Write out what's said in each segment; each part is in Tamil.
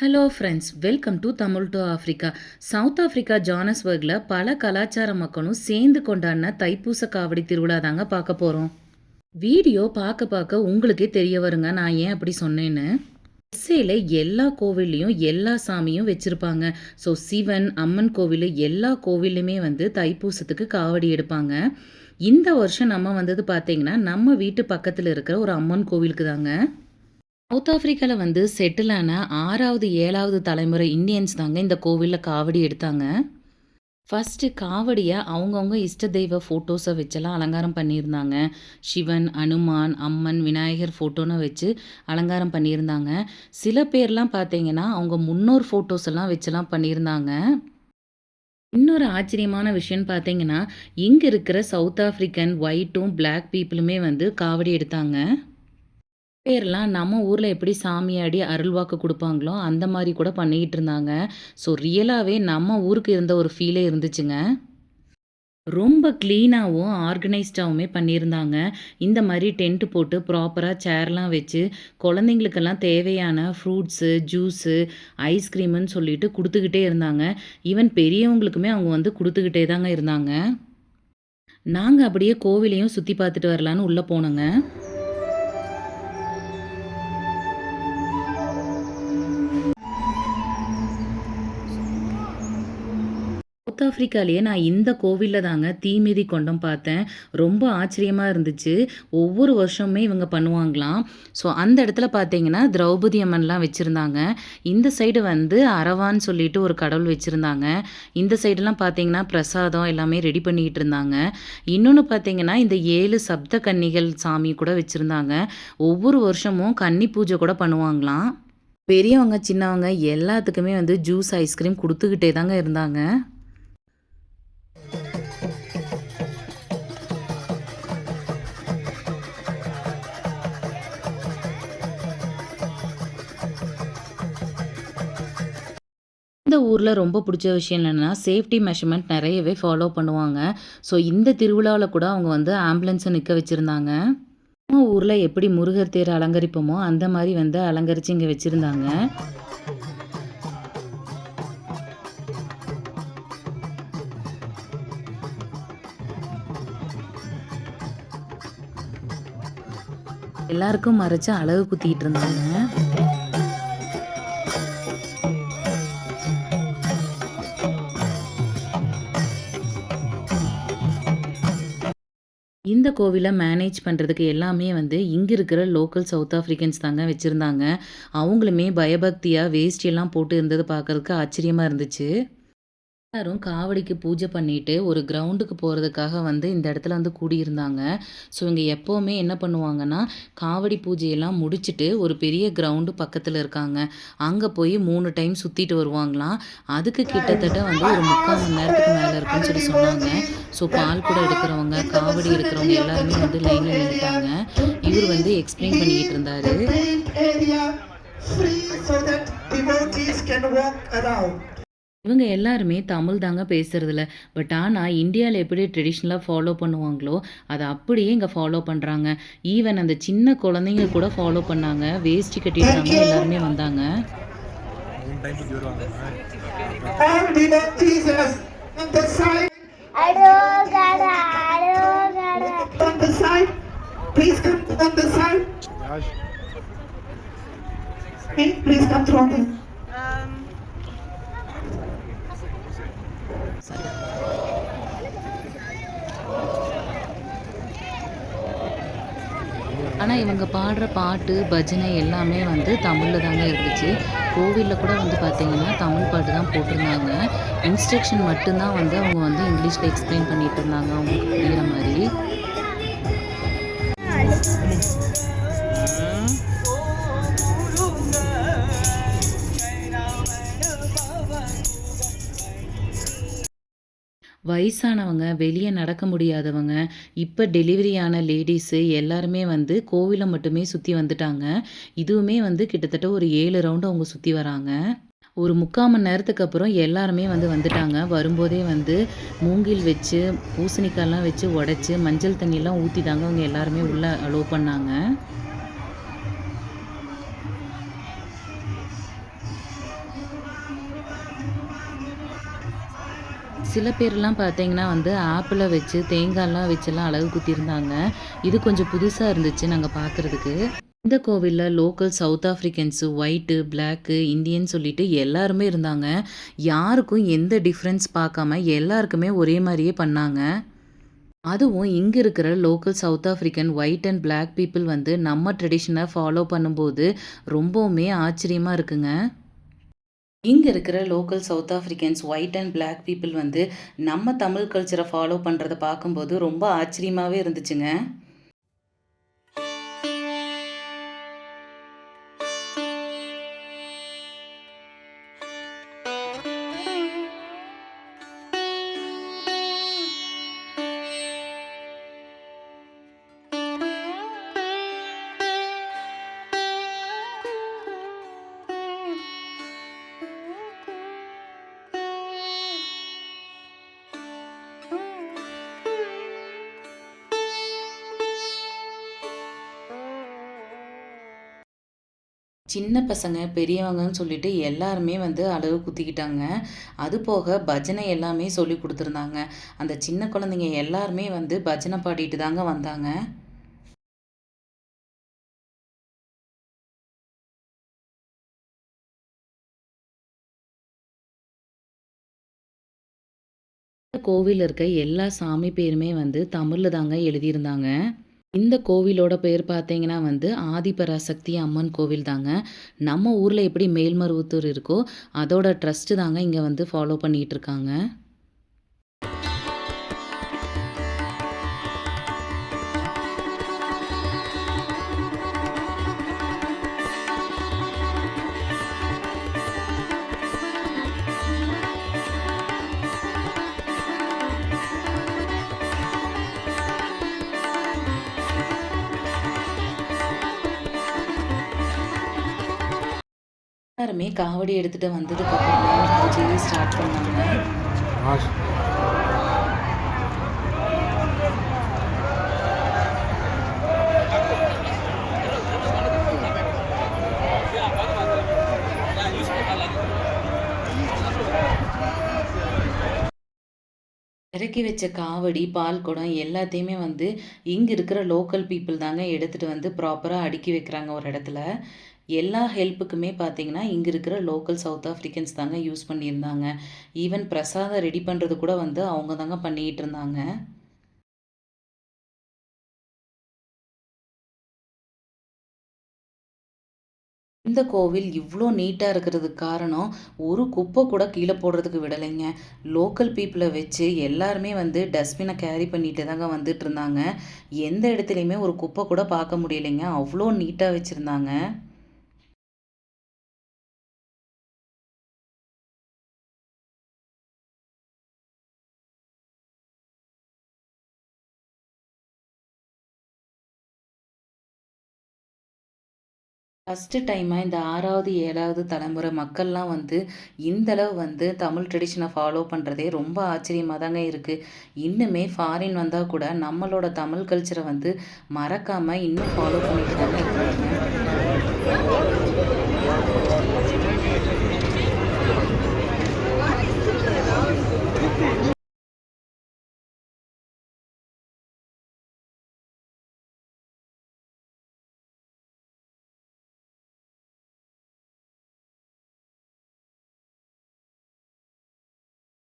Hello friends welcome to Tamil to Africa South Africa ஜானஸ்பர்கில் பல கலாச்சார மக்களும் சேர்ந்து கொண்டாடின தைப்பூச காவடி திருவிழா தாங்க பார்க்க போகிறோம் வீடியோ பார்க்க பார்க்க உங்களுக்கே தெரிய வருங்க. நான் ஏன் அப்படி சொன்னேன்னு? எஸ்ஏல எல்லா கோவில்லையும் எல்லா சாமியும் வச்சுருப்பாங்க. ஸோ சிவன் அம்மன் கோவில் எல்லா கோவில்லையுமே வந்து தைப்பூசத்துக்கு காவடி எடுப்பாங்க. இந்த வருஷம் நம்ம வந்தது பார்த்தீங்கன்னா நம்ம வீட்டு பக்கத்தில் இருக்கிற ஒரு அம்மன் கோவிலுக்கு தாங்க. சவுத் ஆஃப்ரிக்காவில் வந்து செட்டில் ஆன ஆறாவது ஏழாவது தலைமுறை இந்தியன்ஸ் தாங்க இந்த கோவிலில் காவடி எடுத்தாங்க. ஃபஸ்ட்டு காவடியை அவங்கவுங்க இஷ்ட தெய்வ ஃபோட்டோஸை வச்செல்லாம் அலங்காரம் பண்ணியிருந்தாங்க. சிவன் அனுமான் அம்மன் விநாயகர் ஃபோட்டோன்னு வச்சு அலங்காரம் பண்ணியிருந்தாங்க. சில பேர்லாம் பார்த்தீங்கன்னா அவங்க முன்னோர் ஃபோட்டோஸ் எல்லாம் வச்செல்லாம் பண்ணியிருந்தாங்க. இன்னொரு ஆச்சரியமான விஷயம்னு பார்த்தீங்கன்னா இங்கே இருக்கிற சவுத் ஆஃப்ரிக்கன் ஒயிட்டும் பிளாக் பீப்புளுமே வந்து காவடி எடுத்தாங்க. பேர்லாம் நம்ம ஊரில் எப்படி சாமியாடி அருள்வாக்கு கொடுப்பாங்களோ அந்த மாதிரி கூட பண்ணிக்கிட்டு இருந்தாங்க. ஸோ ரியலாகவே நம்ம ஊருக்கு இருந்த ஒரு ஃபீலே இருந்துச்சுங்க. ரொம்ப க்ளீனாகவும் ஆர்கனைஸ்டாகவுமே பண்ணியிருந்தாங்க. இந்த மாதிரி டென்ட் போட்டு ப்ராப்பராக சேர்லாம் வச்சு குழந்தைங்களுக்கெல்லாம் தேவையான ஃப்ரூட்ஸு ஜூஸு ஐஸ்கிரீமுன்னு சொல்லிட்டு கொடுத்துக்கிட்டே இருந்தாங்க. ஈவன் பெரியவங்களுக்குமே அவங்க வந்து கொடுத்துக்கிட்டே தாங்க இருந்தாங்க. நாங்கள் அப்படியே கோவிலையும் சுற்றி பார்த்துட்டு வரலான்னு உள்ளே போனோங்க. சவுத் ஆஃப்ரிக்காலேயே நான் இந்த கோவிலில் தாங்க தீமிதி கொண்டம் பார்த்தேன். ரொம்ப ஆச்சரியமாக இருந்துச்சு. ஒவ்வொரு வருஷமுமே இவங்க பண்ணுவாங்களாம். ஸோ அந்த இடத்துல பார்த்தீங்கன்னா திரௌபதி அம்மன்லாம் வச்சுருந்தாங்க. இந்த சைடு வந்து அரவான்னு சொல்லிட்டு ஒரு கடவுள் வச்சுருந்தாங்க. இந்த சைடெலாம் பார்த்தீங்கன்னா பிரசாதம் எல்லாமே ரெடி பண்ணிக்கிட்டு இருந்தாங்க. இன்னொன்று பார்த்தீங்கன்னா இந்த ஏழு சப்த கன்னிகள் சாமி கூட வச்சுருந்தாங்க. ஒவ்வொரு வருஷமும் கன்னி பூஜை கூட பண்ணுவாங்களாம். பெரியவங்க சின்னவங்க எல்லாத்துக்குமே வந்து ஜூஸ் ஐஸ்கிரீம் கொடுத்துக்கிட்டே தாங்க இருந்தாங்க. இந்த ஊரில் ரொம்ப பிடிச்ச விஷயம் என்னென்னா சேஃப்டி மெஷர்மெண்ட் நிறையவே ஃபாலோ பண்ணுவாங்க. ஸோ இந்த திருவிழாவில் கூட அவங்க வந்து ஆம்புலன்ஸை நிற்க வச்சுருந்தாங்க. நம்ம ஊரில் எப்படி முருகர் தேர் அலங்கரிப்போமோ அந்த மாதிரி வந்து அலங்கரித்து இங்கே வச்சுருந்தாங்க. எல்லாருக்கும் மறைச்சு அழகு குத்திக்கிட்டு இருந்தாங்க. இந்த கோவிலை மேனேஜ் பண்ணுறதுக்கு எல்லாமே வந்து இங்கே இருக்கிற லோக்கல் சவுத் ஆஃப்ரிக்கன்ஸ் தாங்க வச்சுருந்தாங்க. அவங்களுமே பயபக்தியாக வேஷ்டியெல்லாம் போட்டு இருந்தது பார்க்கறதுக்கு ஆச்சரியமாக இருந்துச்சு. எல்லாரும் காவடிக்கு பூஜை பண்ணிட்டு ஒரு கிரவுண்டுக்கு போகிறதுக்காக வந்து இந்த இடத்துல வந்து கூடியிருந்தாங்க. ஸோ இங்கே எப்போவுமே என்ன பண்ணுவாங்கன்னா காவடி பூஜையெல்லாம் முடிச்சுட்டு ஒரு பெரிய கிரவுண்டு பக்கத்தில் இருக்காங்க. அங்கே போய் மூணு டைம் சுற்றிட்டு வருவாங்களாம். அதுக்கு கிட்டத்தட்ட வந்து ஒரு முக்கால் மணி நேரத்துக்கு மேலே இருக்குன்னு சொல்லி சொன்னாங்க. ஸோ பால் கூட எடுக்கிறவங்க காவடி எடுக்கிறவங்க எல்லாருமே வந்து லைனில் நின்றுட்டாங்க இவர் வந்து எக்ஸ்பிளைன் பண்ணிக்கிட்டு இருந்தாரு. Free so that devotees can walk around. இவங்க எல்லாருமே தமிழ் தாங்க பேசுறதில்ல. பட் ஆனால் இந்தியாவில் எப்படி ட்ரெடிஷ்னலாக ஃபாலோ பண்ணுவாங்களோ அதை அப்படியே இங்கே ஃபாலோ பண்ணுறாங்க ஈவன் அந்த சின்ன குழந்தைங்க கூட ஃபாலோ பண்ணாங்க. வேஷ்டி கட்டிட்டாங்க எல்லாருமே வந்தாங்க. On on. Please come on the side. Please come from the ஆனால் இவங்க பாடுற பாட்டு பஜனை எல்லாமே வந்து தமிழில் தாங்க இருந்துச்சு. கோவிலில் கூட வந்து பார்த்தீங்கன்னா தமிழ் பாட்டு தான் போட்டிருந்தாங்க. இன்ஸ்ட்ரக்ஷன் மட்டும்தான் வந்து அவங்க வந்து இங்கிலீஷில் எக்ஸ்பிளைன் பண்ணிட்டு இருந்தாங்க அவங்களுக்கு புரியுற மாதிரி. வயசானவங்க வெளியே நடக்க முடியாதவங்க இப்போ டெலிவரியான லேடிஸு எல்லாருமே வந்து கோவிலை மட்டுமே சுற்றி வந்துட்டாங்க. இதுவுமே வந்து கிட்டத்தட்ட ஒரு ஏழு ரவுண்டு அவங்க சுற்றி வராங்க. ஒரு முக்கால் மணி நேரத்துக்கு அப்புறம் எல்லாருமே வந்து வந்துட்டாங்க. வரும்போதே வந்து மூங்கில் வச்சு பூசணிக்காய்லாம் வச்சு உடச்சி மஞ்சள் தண்ணியெல்லாம் ஊற்றி தாங்க அவங்க எல்லாருமே உள்ளே அலோவ் பண்ணாங்க. சில பேர்லாம் பார்த்தீங்கன்னா வந்து ஆப்பிளை வச்சு தேங்காய்லாம் வச்செல்லாம் அழகு குத்திருந்தாங்க. இது கொஞ்சம் புதுசாக இருந்துச்சு நாங்கள் பார்க்குறதுக்கு இந்த கோவிலில் local South Africans white black Indian சொல்லிட்டு எல்லாருமே இருந்தாங்க. யாருக்கும் எந்த டிஃப்ரென்ஸ் பார்க்காம எல்லாருக்குமே ஒரே மாதிரியே பண்ணாங்க. அதுவும் இங்கே இருக்கிற local South African white and black people வந்து நம்ம ட்ரெடிஷனை ஃபாலோ பண்ணும்போது ரொம்பவுமே ஆச்சரியமாக இருக்குங்க. இங்கே இருக்கிற local South Africans white and black people வந்து நம்ம தமிழ் கல்ச்சரை ஃபாலோ பண்ணுறத பார்க்கும்போது ரொம்ப ஆச்சரியமாகவே இருந்துச்சுங்க. சின்ன பசங்க பெரியவங்கன்னு சொல்லிட்டு எல்லாருமே வந்து அளவு குத்திக்கிட்டாங்க. அது போக பஜனை எல்லாமே சொல்லி கொடுத்துருந்தாங்க. அந்த சின்ன குழந்தைங்க எல்லாருமே வந்து பஜனை பாடிட்டு தாங்க வந்தாங்க. கோவிலில் இருக்க எல்லா சாமி பேருமே வந்து தமிழில் தாங்க எழுதியிருந்தாங்க. இந்த கோவிலோட பேர் பார்த்தீங்கன்னா வந்து ஆதிபராசக்தி அம்மன் கோவில் தாங்க. நம்ம ஊரில் எப்படி மேல்மருவத்தூர் இருக்கோ அதோட ட்ரஸ்ட்டு தாங்க இங்கே வந்து ஃபாலோ பண்ணிகிட்டு எல்லாருமே காவடி எடுத்துகிட்டு வந்ததுக்கு அப்புறமா பூஜையை ஸ்டார்ட் பண்ணாங்க இறக்கி வச்ச காவடி பால் குடம் எல்லாத்தையுமே வந்து இங்கே இருக்கிற லோக்கல் பீப்புள் தாங்க எடுத்துகிட்டு வந்து ப்ராப்பராக அடுக்கி வைக்கிறாங்க ஒரு இடத்துல. எல்லா ஹெல்ப்புக்குமே பார்த்தீங்கன்னா இங்கே இருக்கிற லோக்கல் சவுத் ஆஃப்ரிக்கன்ஸ் தாங்க யூஸ் பண்ணியிருந்தாங்க. ஈவன் பிரசாதம் ரெடி பண்ணுறது கூட வந்து அவங்க தாங்க பண்ணிக்கிட்டு இருந்தாங்க. இந்த கோவில் இவ்வளோ நீட்டாக இருக்கிறதுக்கு காரணம் ஒரு குப்பை கூட கீழே போடுறதுக்கு விடலைங்க. லோக்கல் பீப்புளை வச்சு எல்லாருமே வந்து டஸ்ட்பினை கேரி பண்ணிட்டு தாங்க வந்துட்டு இருந்தாங்க. எந்த இடத்துலையுமே ஒரு குப்பை கூட பார்க்க முடியலைங்க. அவ்வளோ நீட்டாக வச்சுருந்தாங்க. ஃபஸ்ட்டு டைமாக இந்த ஆறாவது ஏழாவது தலைமுறை மக்கள்லாம் வந்து இந்தளவு வந்து தமிழ் ட்ரெடிஷனை ஃபாலோ பண்ணுறதே ரொம்ப ஆச்சரியமாக தாங்க இருக்குது இன்னுமே ஃபாரின் வந்தால் கூட நம்மளோட தமிழ் கல்ச்சரை வந்து மறக்காமல் இன்னும் ஃபாலோ பண்ணிட்டு தாங்க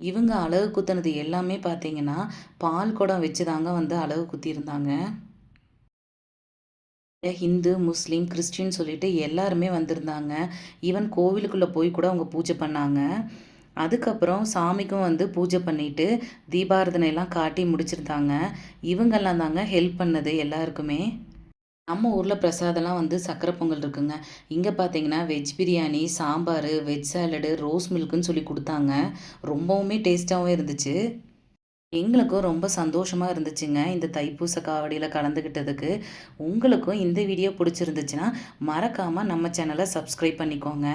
இவங்க அலகு குத்துனது எல்லாமே பார்த்தீங்கன்னா பால் குடம் வச்சு தாங்க வந்து அலகு குத்தியிருந்தாங்க ஹிந்து முஸ்லீம் கிறிஸ்டின் சொல்லிட்டு எல்லாருமே வந்திருந்தாங்க. ஈவன் கோவிலுக்குள்ளே போய் கூட அவங்க பூஜை பண்ணாங்க. அதுக்கப்புறம் சாமிக்கும் வந்து பூஜை பண்ணிட்டு தீபாரதனை எல்லாம் காட்டி முடிச்சிருந்தாங்க. இவங்கெல்லாம் தாங்க ஹெல்ப் பண்ணது எல்லாருக்குமே. நம்ம ஊரில் பிரசாதம்லாம் வந்து சக்கரை பொங்கல் இருக்குங்க. இங்கே பார்த்தீங்கன்னா veg biryani sambar veg salad rose மில்க்குன்னு சொல்லி கொடுத்தாங்க. ரொம்பவுமே டேஸ்ட்டாகவும் இருந்துச்சு. எங்களுக்கும் ரொம்ப சந்தோஷமாக இருந்துச்சுங்க இந்த தைப்பூச காவடியில் கலந்துக்கிட்டதுக்கு உங்களுக்கும் இந்த வீடியோ பிடிச்சிருந்துச்சுன்னா மறக்காமல் நம்ம சேனலை சப்ஸ்கிரைப் பண்ணிக்கோங்க.